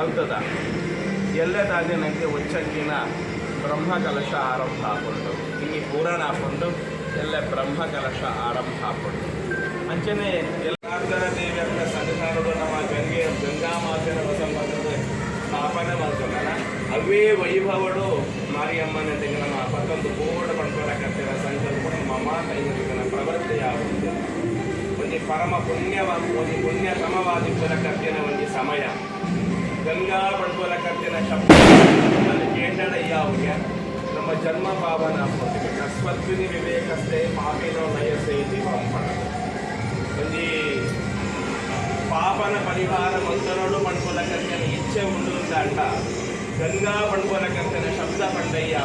ಮಲ್ತದ ಎಲ್ಲದಾಗೆ ನನಗೆ ಒಚ್ಚಕ್ಕಿನ ಬ್ರಹ್ಮ ಕಲಶ ಆರಂಭ ಹಾಕೊಂಡು ಇಲ್ಲಿ ಪೂರಣ ಹಾಕೊಂಡು ಎಲ್ಲ ಬ್ರಹ್ಮ ಕಲಶ ಆರಂಭ ಹಾಕೊಂಡು ಅಂಚನೆ ಎಲ್ಲಾರ್ಗರ ದೇವಿಯ ಸಂಘಗಳು ನಮ್ಮ ಗಂಗೆ, ಗಂಗಾ ಮಾತೆನ ಸಂಬಂಧದ ಸ್ಥಾಪನೆ ಮಾಡ್ಕೊಂಡಲ್ಲ ಅವೇ ವೈಭವಡು ಮಾರಿಯಮ್ಮನ ತೆಗೆ ನಮ್ಮ ಪತ್ತೊಂದು ಪೂರ್ಣ ಪಡ್ಕೊಳಕತ್ತಿರ ಸಂಕಲ್ಪ ಮಮ ಕೈಗಳಿನ ಪ್ರವೃತ್ತಿ ಯಾವುದು ಒಂದು ಪರಮ ಪುಣ್ಯವ ಒಂದು ಪುಣ್ಯತಮವಾದಿ ಕತ್ತಿನ ಒಂದು ಸಮಯ. ಗಂಗಾ ಬಡ್ಕೋಲ ಕತ್ತಿನ ಶಬ್ದ ಅಲ್ಲಿ ಕೇಂದ್ರ ಯಾವ್ಗೆ ನಮ್ಮ ಜನ್ಮ ಆಗ್ಬೋದು. ಕಸ್ವತ್ವಿನಿ ವಿವೇಕಸ್ಥೆ ಪಾಪಿನೋ ನಯಸೆ ಇಲ್ಲಿ ಪಂಪಣ ಪಾಪನ ಪರಿಹಾರ ಮಂತ್ರನೋಡು ಪಡ್ಕೋಲ ಕತ್ತಿನ ಇಚ್ಛೆ ಉಂಡು ಅಂತ ಗಂಗಾ ಪಡ್ಕೊಲ ಕತ್ತಿನ ಶಬ್ದ ಪಂಡಯ್ಯ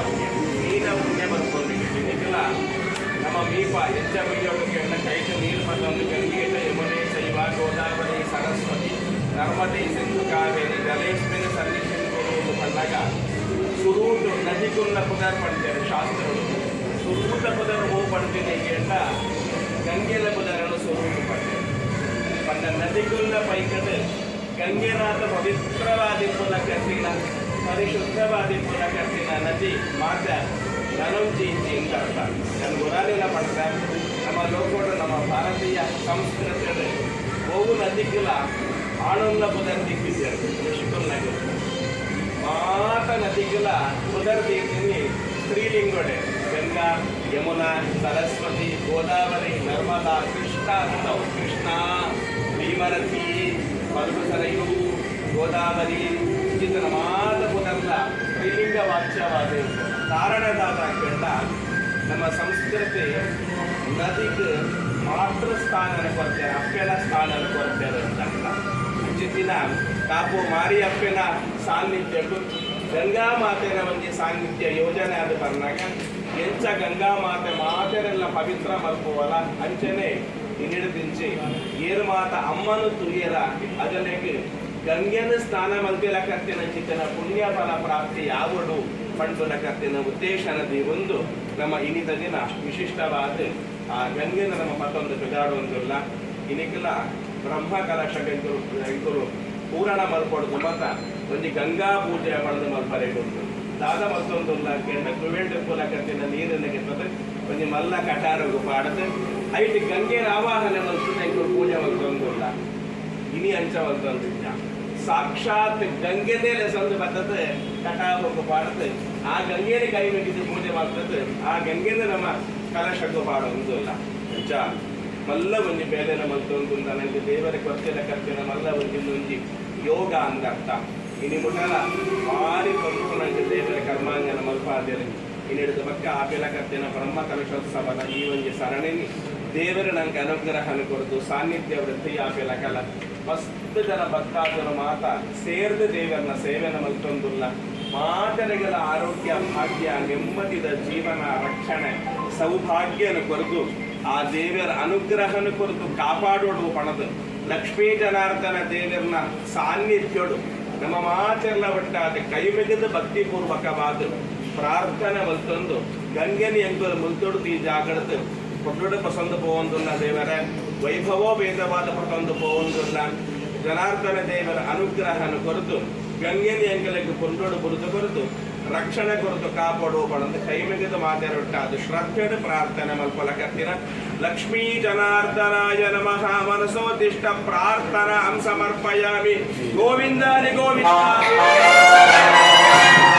ಮೀನ ಪುಣ್ಯ ಬರ್ಕೊಂಡಿಗೆ ಇದಕ್ಕೆಲ್ಲ ನಮ್ಮ ಮೀಪ, ಎಚ್ಚ ಬೈಯೋಟಕ್ಕೆ ಕೈಗೆ ನೀರು ಬಂದೊಂದು ಗಂಗೀಟ ಯಮುನೆ ಶೈವ ಗೋದಾವರಿ, ಸರಸ್ವತಿ. ನರ್ಮದೆ ಸಿಂಧು ಕಾವೇರಿ ಜಲೇಶ್ವರಿ ಸನ್ನಿಧಿಗಳು ಬಂದಾಗ ಸುರೂಟು ನದಿಗುಲ್ಲ ಪುದರ್ ಪಡ್ತೇವೆ ಶಾಸ್ತ್ರಗಳು. ಸುರೂಟ ಪುದರ್ ಹೂ ಪಡ್ತೀನಿ ಅಂತ ಗಂಗೆಲ ಪದರನ್ನು ಸುರೂಟು ಪಡ್ತೇವೆ ಪಂಡ ನದಿಗುಲ್ಲ ಪೈಕದ ಗಂಗೆನಾಥ ಪವಿತ್ರವಾದಿ ಪುಲ ಕಟ್ಟಿನ ಪರಿಶುದ್ಧವಾದಿ ಪುನ ಕಟ್ಟಿನ ನದಿ ಮಾತ ಇಂಚಿ ಅಂತ ಅರ್ಥ ನನ್ನ ಗುರಾಲಿನ ಪಡ್ತಾರೆ ನಮ್ಮ ಲೋಕೋಟ, ನಮ್ಮ ಭಾರತೀಯ ಸಂಸ್ಕೃತಿಯಲ್ಲಿ ಬಹು ನದಿಗಳ ಆನಂದ ಮಾತ ನದಿಗಳ ಪುದರ್ ದಿಕ್ಕಿನಿ ಸ್ತ್ರೀಲಿಂಗೋಡೆ. ಗಂಗಾ, ಯಮುನಾ, ಸರಸ್ವತಿ, ಗೋದಾವರಿ, ನರ್ಮದಾ, ಕೃಷ್ಣ ಕೃಷ್ಣ, ಭೀಮರಥಿ ಪಲ್ಪಸರಯು ಗೋದಾವರಿ ಚಿತ್ರ ಮಾತ ಪುನರ್ಲ ಸ್ತ್ರೀಲಿಂಗ ವಾಚ್ಯವಾದ ಕಾರಣದಾದ ಕೇಳ ನಮ್ಮ ಸಂಸ್ಕೃತಿ ನದಿಗೆ ಮಾತೃ ಸ್ಥಾನ ಕೊಡ್ತಾರೆ ಅಪ್ಪೆನ ಸ್ಥಾನ ಕೊಡ್ತಾರೆ ಅಂತ. ಅಂಚಿತ್ತಿನ ಕಾಪು ಮಾರಿಯಪ್ಪನ ಸಾನ್ನಿಧ್ಯಕ್ಕೂ ಗಂಗಾ ಮಾತೆನ ಒಂದು ಸಾನ್ನಿಧ್ಯ ಯೋಜನೆ ಅದು ಬಂದಾಗ ಎಂಚ ಗಂಗಾ ಮಾತೆ ಮಾತೆರೆಲ್ಲ ಪವಿತ್ರ ಮಲ್ಪುವಲ್ಲ ಅಂಚನೆ ಹಿಡಿದಿಂಚಿ ಏರು ಮಾತ ಅಮ್ಮನು ತುರಿಯರ ಅದನ್ನೆಗೆ ಗಂಗೆನ ಸ್ನಾನ ಮಲ್ಪಿಲ ಕತ್ತಿನ ಚಿತ್ತನ ಪುಣ್ಯ ಫಲ ಪ್ರಾಪ್ತಿ ಯಾವಡು ಪಂಡುನ ಕತ್ತಿನ ಉದ್ದೇಶನದಿ ಒಂದು ನಮ್ಮ ಇನಿದ ದಿನ ವಿಶಿಷ್ಟವಾದ ಆ ಗಂಗೆನ ನಮ್ಮ ಮತ್ತೊಂದು ಬಿಡಾಡುವಂತಿಲ್ಲ ಇನಿಕಲ ಬ್ರಹ್ಮ ಕಲಶ ಇದ್ದರು ಇದ್ದರು ಪೂರಣ ಮಲ್ಪಡ್ದು ಮತ ಒಂದು ಗಂಗಾ ಪೂಜೆ ಮಲ್ಪರೆ ಮಲ್ಪರೆಗೊಂಡು ದಾದ ಮತ್ತೊಂದು ಕೆಂಡ ಕುವೆಂಡು ಪುಲ ಕತ್ತಿನ ನೀರನ್ನು ಕೆತ್ತದೆ ಒಂದು ಮಲ್ಲ ಕಟಾರಗು ಪಾಡದೆ ಐಟ್ ಗಂಗೆ ಆವಾಹನೆ ಮಲ್ಪು ಪೂಜೆ ಮಲ್ತೊಂದುಲ್ಲ. ಇನಿ ಅಂಚ ಅಂಚವಂತ ಸಾಕ್ಷಾತ್ ಗಂಗೆನೇ ಲೆಸಂದು ಬರ್ತದೆ ಕಟಾವಕ್ಕೆ ಪಾಡದೆ ಆ ಗಂಗೆನೇ ಕೈ ಮುಗಿದು ಪೂಜೆ ಮಾಡ್ತದೆ ಆ ಗಂಗೆನೇ ನಮ್ಮ ಕಲಶಕ್ಕೆ ಪಾಡೊಂದಿಲ್ಲ. ಅಂಚ. ಮಲ್ಲ ಒಂಜಿ ಬೇಲೆನ ಮಲ್ತೊಂದು ನನಗೆ ದೇವರ ಕೊರತೆಯ ಕರ್ತಿನ ಮಲ್ಲ ಒಂಜಿ ಯೋಗ ಅಂದರ್ಥ ಇನಿ ಮುಟ್ಟಲ ಭಾರಿ ಕೊಟ್ಟು ನನಗೆ ದೇವರ ಕರ್ಮಾಂಗನ ಮಲ್ಪಾದೇರಿ ಇನ್ನಿಡಿದ ಪಕ್ಕ ಆಪೆಲ ಕರ್ತಿನ ಬ್ರಹ್ಮ ಕಲಶೋತ್ಸವದ ಈ ಒಂಜಿ ಸರಣಿನಿ ದೇವರ ನಂಗೆ ಅನುಗ್ರಹನ ಕೊರದು ಸಾನ್ನಿಧ್ಯ ವೃತ್ತಿ ಆಪೇಲ ಕಲ. ಮಸ್ತ್ ಜನ ಭಕ್ತಾದರು ಮಾತ ಸೇರಿದ ದೇವರನ್ನ ಸೇವೆನ ಮಲ್ತೊಂದುಲ್ಲ ಮಾತರೆಗಳ ಆರೋಗ್ಯ, ಭಾಗ್ಯ, ನೆಮ್ಮದಿದ ಜೀವನ, ರಕ್ಷಣೆ, ಸೌಭಾಗ್ಯನ ಕೊರದು ಆ ದೇವರ ಅನುಗ್ರಹನ ಕೊರತು ಕಾಪಾಡೋಡು ಪಣದು ಲಕ್ಷ್ಮೀ ಜನಾರ್ದನ ದೇವರನ್ನ ಸಾನ್ನಿಧ್ಯೋಡು ನಮ್ಮ ಮಾತೆಲ್ಲ ಒಟ್ಟಾದ ಕೈ ಮೆಗೆದು ಭಕ್ತಿಪೂರ್ವಕವಾದ ಪ್ರಾರ್ಥನೆ ಮಲ್ತೊಂದು ಗಂಗೆನ ಎಂಕಲು ಮುಲ್ತೊಡು ಈ ಜಾಗಡದು ಕೊಟ್ಟೋಡು ಪಸಂದ ಪೋವಂದುಲ್ಲ ದೇವರ ವೈಭವೋ ಭೇದವಾದ ಪಸಂದ ಪೋವಂದುಲ್ಲ ಜನಾರ್ದನ ದೇವರ ಅನುಗ್ರಹನ ಕೊರತು ಗಂಗೆನ ಎಂಕಲಿಗೆ ಕೊಂಡೋಡು ಬುರುದು ಕೊರತು ರಕ್ಷಣೆ ಕೊರತು ಕಾಪಾಡು ಬಳಂದು ಕೈ ಮೆಗೆದು ಅದು ಶ್ರದ್ಧೆಡು ಪ್ರಾರ್ಥನೆ ಮಲ್ಪಲ ಕತ್ತಿನ ಲಕ್ಷ್ಮೀ ಜನಾರ್ದನಾಯ ನಮಃ. ಮನಸೋದಿಷ್ಟ ಪ್ರಾರ್ಥನಾ ಸಮರ್ಪಯಾಮಿ ಗೋವಿಂದಾನಿ ಗೋವಿಂದ ಿ.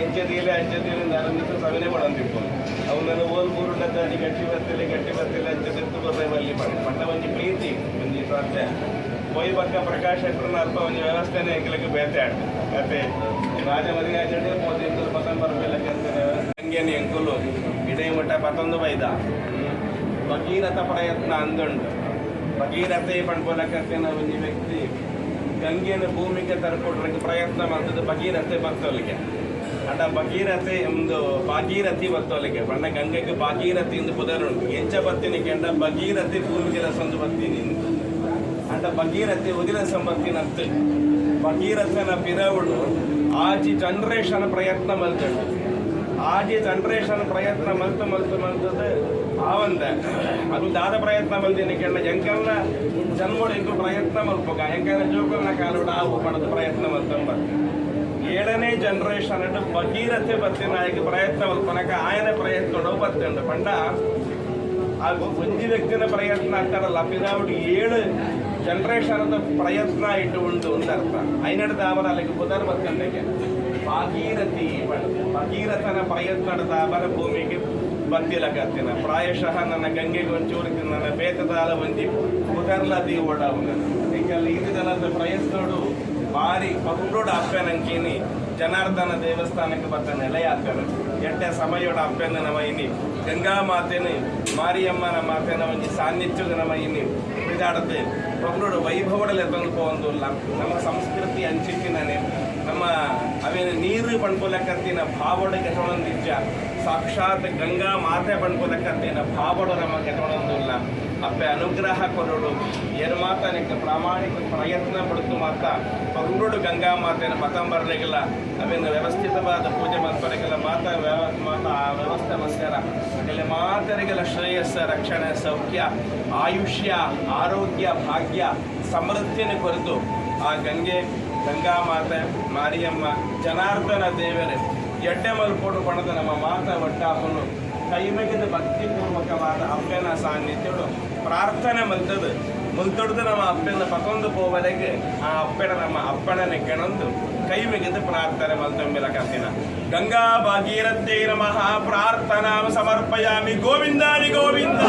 ಹೆಂಚದ ಇಲ್ಲ ಹೆಂಚದ ಇಲ್ಲ ನಾನು ನಿಂತು ಸಾವಿನೇ ಮಾಡೋದಿತ್ತು ಅವ್ನು ನಾನು ಓಲ್ ಮೂರುಂಡ ದಾನಿ ಗಟ್ಟಿ ಬರ್ತಿಲ್ಲ ಗಟ್ಟಿ ಬರ್ತಿಲ್ಲ ಹೆಂಚದಿತ್ತು ಬರ್ತಾಯಿವಲ್ಲಿ ಪಟ್ಟ ಒಂದು ಪ್ರೀತಿ ಒಂದು ಪ್ರಾರ್ಥನೆ ಹೋಯ್ ಪಕ್ಕ ಪ್ರಕಾಶ್ ಹೆಸರನ್ನ ಅಲ್ಪ ಒಂದು ವ್ಯವಸ್ಥೆನೇ ಹೆಗ್ಲಿಕ್ಕೆ ಬೇತೆ ಆಡ್ತು ಕತೆ ರಾಜ ಮದುವೆ ಆಚರಣೆ ಮೂವತ್ತು ಎಂಟು ಪತಂದು ಬರಬೇಕಂತ ಹಂಗೇನು ಎಂಕುಲು ಇಡೇ ಮಟ್ಟ ಪತೊಂದು ಬೈದ. ಭಗೀರಥ ಪ್ರಯತ್ನ ಅಂದುಂಡು ಭಗೀರಥೆ ಪಡ್ಕೊಳಕಂತೆ ನಾವು ಈ ವ್ಯಕ್ತಿ. ಗಂಗೆಯನ್ನು ಭೂಮಿಗೆ ತರ್ಕೊಡ್ಲಿಕ್ಕೆ ಪ್ರಯತ್ನ ಮಾಡ್ತದೆ ಭಗೀರಥೆ ಬರ್ತವಲ್ಲಿಗೆ ಅಡ ಭಗೀರಥಿ ಬತ್ತು ಅಲ್ಲಿಗೆ. ಅಣ್ಣ ಗಂಗೆಗೆ ಭಾಗೀರಥಿ ಎಂದು ಪುದರುಂಟು ಎಂಚ ಬತ್ತೀನಿ ಕೆಂಡ ಭಗೀರಥಿ ಭೂಮಿಗೆ ಸಂದು ಬರ್ತೀನಿ ಅಂಡ ಭಗೀರಥಿ ಉದಿರ ಸಂಬತ್ತಿನಂತ ಭಗೀರಥನ ಪಿರವುಡು ಆಜಿ ಜನರೇಷನ್ ಪ್ರಯತ್ನ ಮಲ್ತುಂಡು ಆಜಿ ಜನರೇಷನ್ ಪ್ರಯತ್ನ ಮಲ್ತು ಮಲ್ತು ಮಲ್ತದ ಆವಂದ. ಅದು ದಾದ ಪ್ರಯತ್ನ ಮಲ್ದಿನ ಕೆಂಡ ಎಂಕಲ್ನ ಜನ್ಮೋಡು ಎಂಕು ಪ್ರಯತ್ನ ಮಲ್ಪಕ ಎಂಕಲ್ನ ಜೋಕಲ್ನ ಕಾಲೋಡು ಆವು ಪಡೆದ ಪ್ರಯತ್ನ ಮಲ್ತಂಬ. ಏಳನೇ ಜನರೇಷನ್ ಅನ್ನು ಭಗೀರಥೆ ಬತ್ತಿನ ಆಯ್ಕೆ ಪ್ರಯತ್ನ ಮಲ್ಪನಕ ಆಯನ ಪ್ರಯತ್ನ ಬತ್ತುಂಡು ಪಂಡ ಹಾಗೂ ಒಂಜಿ ವ್ಯಕ್ತಿನ ಪ್ರಯತ್ನ ಅಂತಾರಲ್ಲ ಪಿದಾವುಡು ಏಳು ಜನರೇಷನ್ ಪ್ರಯತ್ನ ಇಟ್ಟು ಉಂಟು ಒಂದರ್ಥ. ಐನಡ್ದ ಅವರ ಅಲ್ಲಿಗೆ ಪುದರ್ ಬರ್ತಂದಕ್ಕೆ ಭಾಗೀರಥಿ ಭಗೀರಥನ ಪ್ರಯತ್ನದ ಅವರ ಭೂಮಿಗೆ ಬತ್ತಿಲಕತ್ತಿನ ಪ್ರಾಯಶಃ ನನ್ನ ಗಂಗೆಗೆ ಒಂಚೂರು ನನ್ನ ಬೇತದಾಲ ಒಂದಿ ಕುದರ್ಲದಿ ಓಡಾವುನ ಏಕೆಲ್ಲ ಈ ಜನದ ಪ್ರಯತ್ನೋಡು ಭಾರಿ ಅಪ್ಪೆನ ಅಪ್ಪನಂಕೇನಿ ಜನಾರ್ದನ ದೇವಸ್ಥಾನಕ್ಕೆ ಬರ್ತ ನೆಲೆಯಾಗ್ತಾನೆ ಎಟ್ಟ ಸಮಯೋಡ ಅಪ್ಪನ ನಮ ಇನಿ. ಗಂಗಾ ಮಾತೆನಿ, ಮಾರಿಯಮ್ಮನ ಮಾತೆನ ಒಂಜಿ ಸಾನ್ನಿಧ್ಯದ ನಮಯಿನಿ ಇನಿ. ಬಿದಾಡದೆ ಬಹುಡೋಡು ವೈಭವಡಲೆ ತಂದು ನಮ್ಮ ಸಂಸ್ಕೃತಿ ಅಂಚಿಟ್ಟಿನೇ ನಮ್ಮ ಅವೇನು ನೀರು ಪಣ್ಕೊಲಕ್ಕತ್ತಿನ ಭಾವಡ ಕೆಟೊಳಂದಿಜ್ಜ ಸಾಕ್ಷಾತ್ ಗಂಗಾ ಮಾತೆ ಪಣ್ಕೊಲಕ್ಕತ್ತಿನ ಭಾವಡ ನಮ್ಮ ಕೆಟೊಳಂದುಲ್ಲ ಅಪ್ಪೆ, ಅನುಗ್ರಹ ಕೊರಡು ಏನು ಮಾತ ನಿಕ್ಕ ಪ್ರಾಮಾಣಿಕ ಪ್ರಯತ್ನ ಪಡ್ತು ಮಾತ. ಪಗುಡು ಗಂಗಾ ಮಾತೆನ ಬರಲಿಗಿಲ್ಲ ಅವೇನು ವ್ಯವಸ್ಥಿತವಾದ ಪೂಜೆ ಮಾಡ್ಬರಗಿಲ್ಲ ಮಾತ ಮಾತ ಆ ವ್ಯವಸ್ಥೆ ಮಂದಿರ ಇಲ್ಲಿ ಮಾತರಿಗೆಲ್ಲ ಶ್ರೇಯಸ್ಸ, ರಕ್ಷಣೆ, ಸೌಖ್ಯ, ಆಯುಷ್ಯ, ಆರೋಗ್ಯ, ಭಾಗ್ಯ, ಸಮೃದ್ಧಿಯನ್ನು ಕೊರೆದು ಆ ಗಂಗೆ, ಗಂಗಾ ಮಾತೆ, ಮಾರಿಯಮ್ಮ, ಜನಾರ್ದನ ದೇವರೇ, ಎಡ್ಡೆ ಮಲ್ಪೋಡು ಪಣದ ನಮ್ಮ ಮಾತ ಒಟ್ಟಾಪನು ಕೈಮಗಿದ ಭಕ್ತಿಪೂರ್ವಕವಾದ ಅಪ್ಪನ ಸಾನ್ನಿಧ್ಯಗಳು. ಪ್ರಾರ್ಥನೆ ಮಲ್ತದು ಮುಲ್ತೊಡ್ದು ನಮ್ಮ ಅಪ್ಪನ ಪಕೊಂದು ಹೋವರೆಗೆ ಆ ಅಪ್ಪನ ನಮ್ಮ ಅಪ್ಪಣನೆ ಕೆಣಂದು ಕೈ ಮಿಗಿದು ಪ್ರಾರ್ಥನೆ ಮಲ್ತಂಬಿಲ ಕತ್ತಿನ ಗಂಗಾ ಭಾಗೀರಥೇ ನಮಃ. ಪ್ರಾರ್ಥನಾ ಸಮರ್ಪಯಾಮಿ. ಗೋವಿಂದಾನಿ ಗೋವಿಂದ.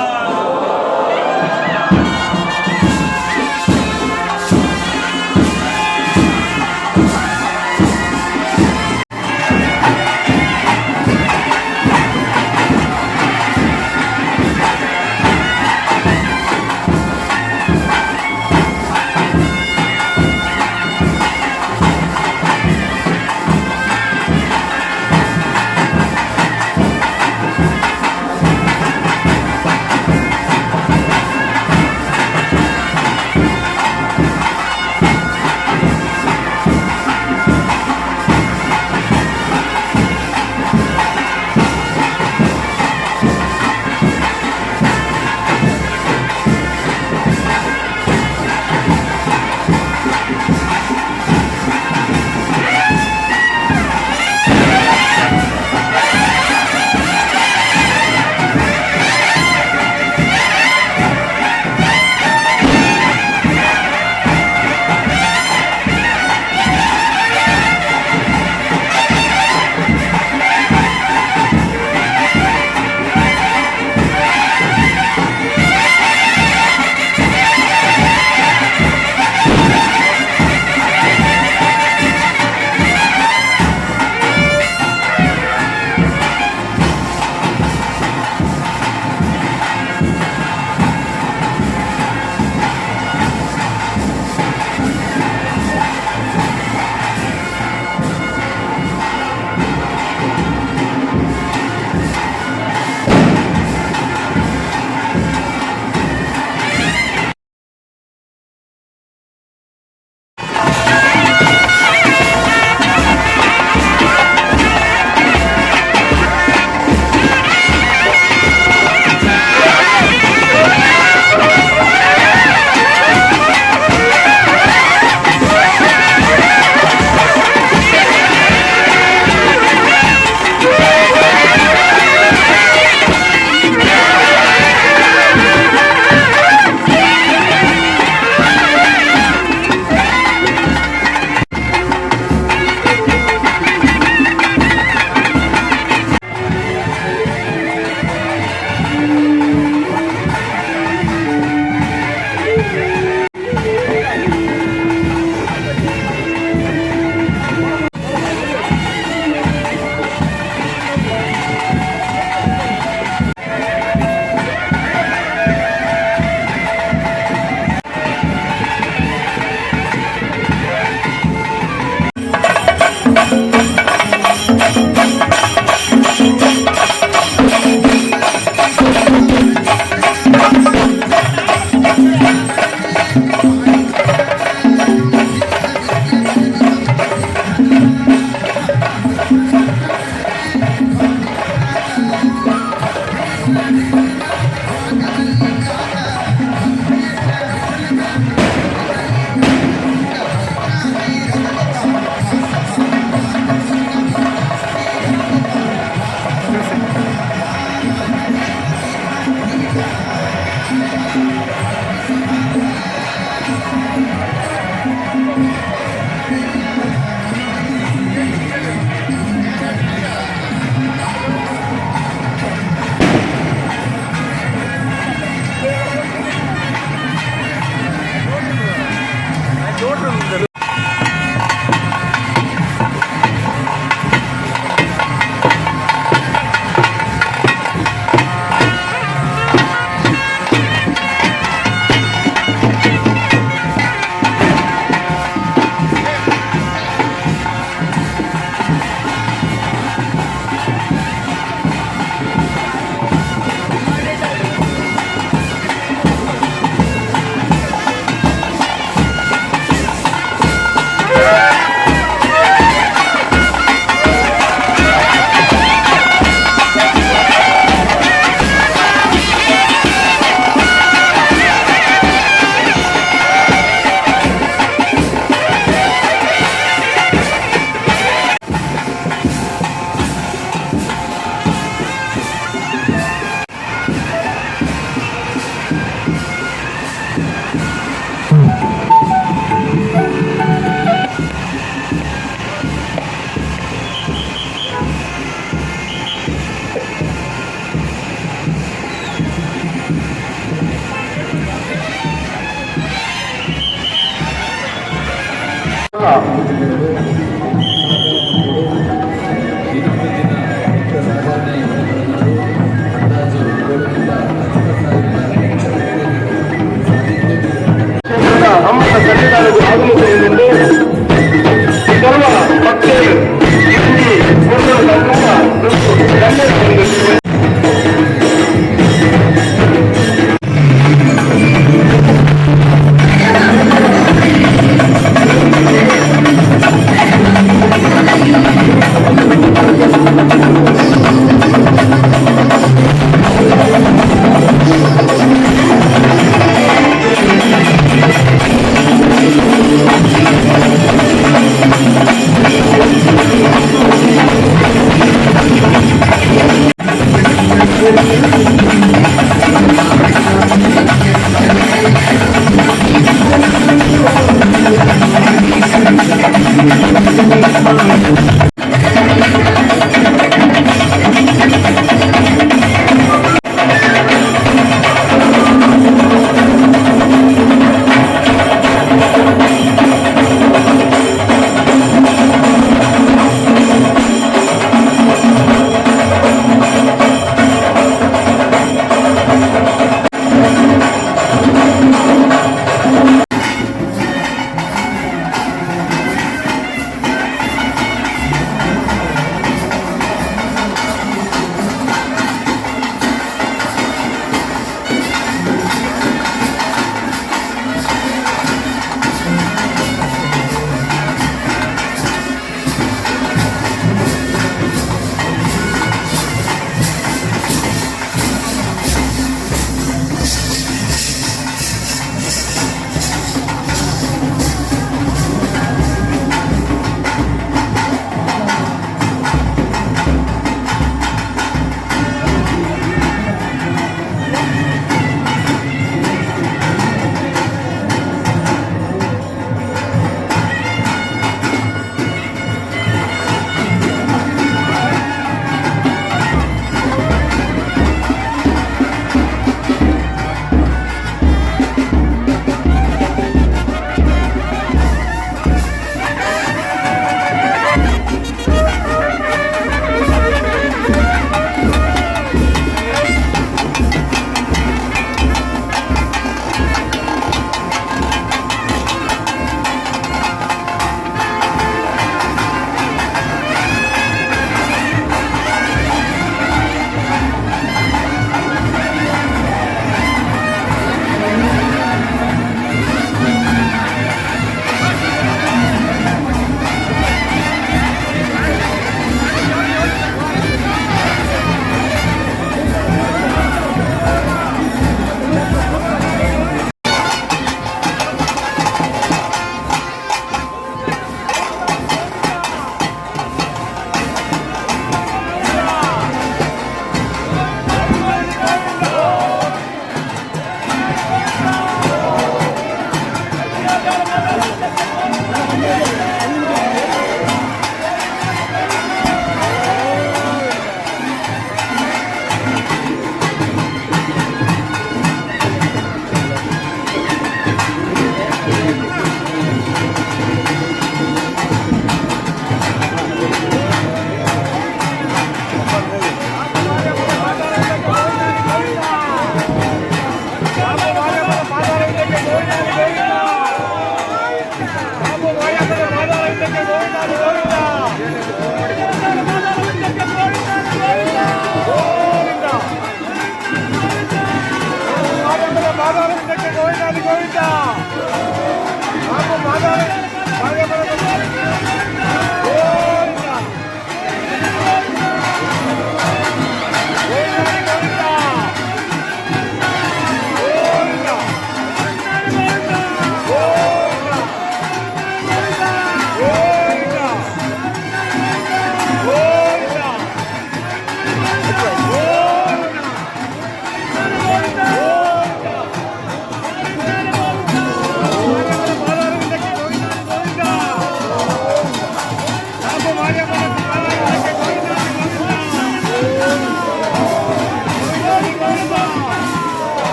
감사합니다.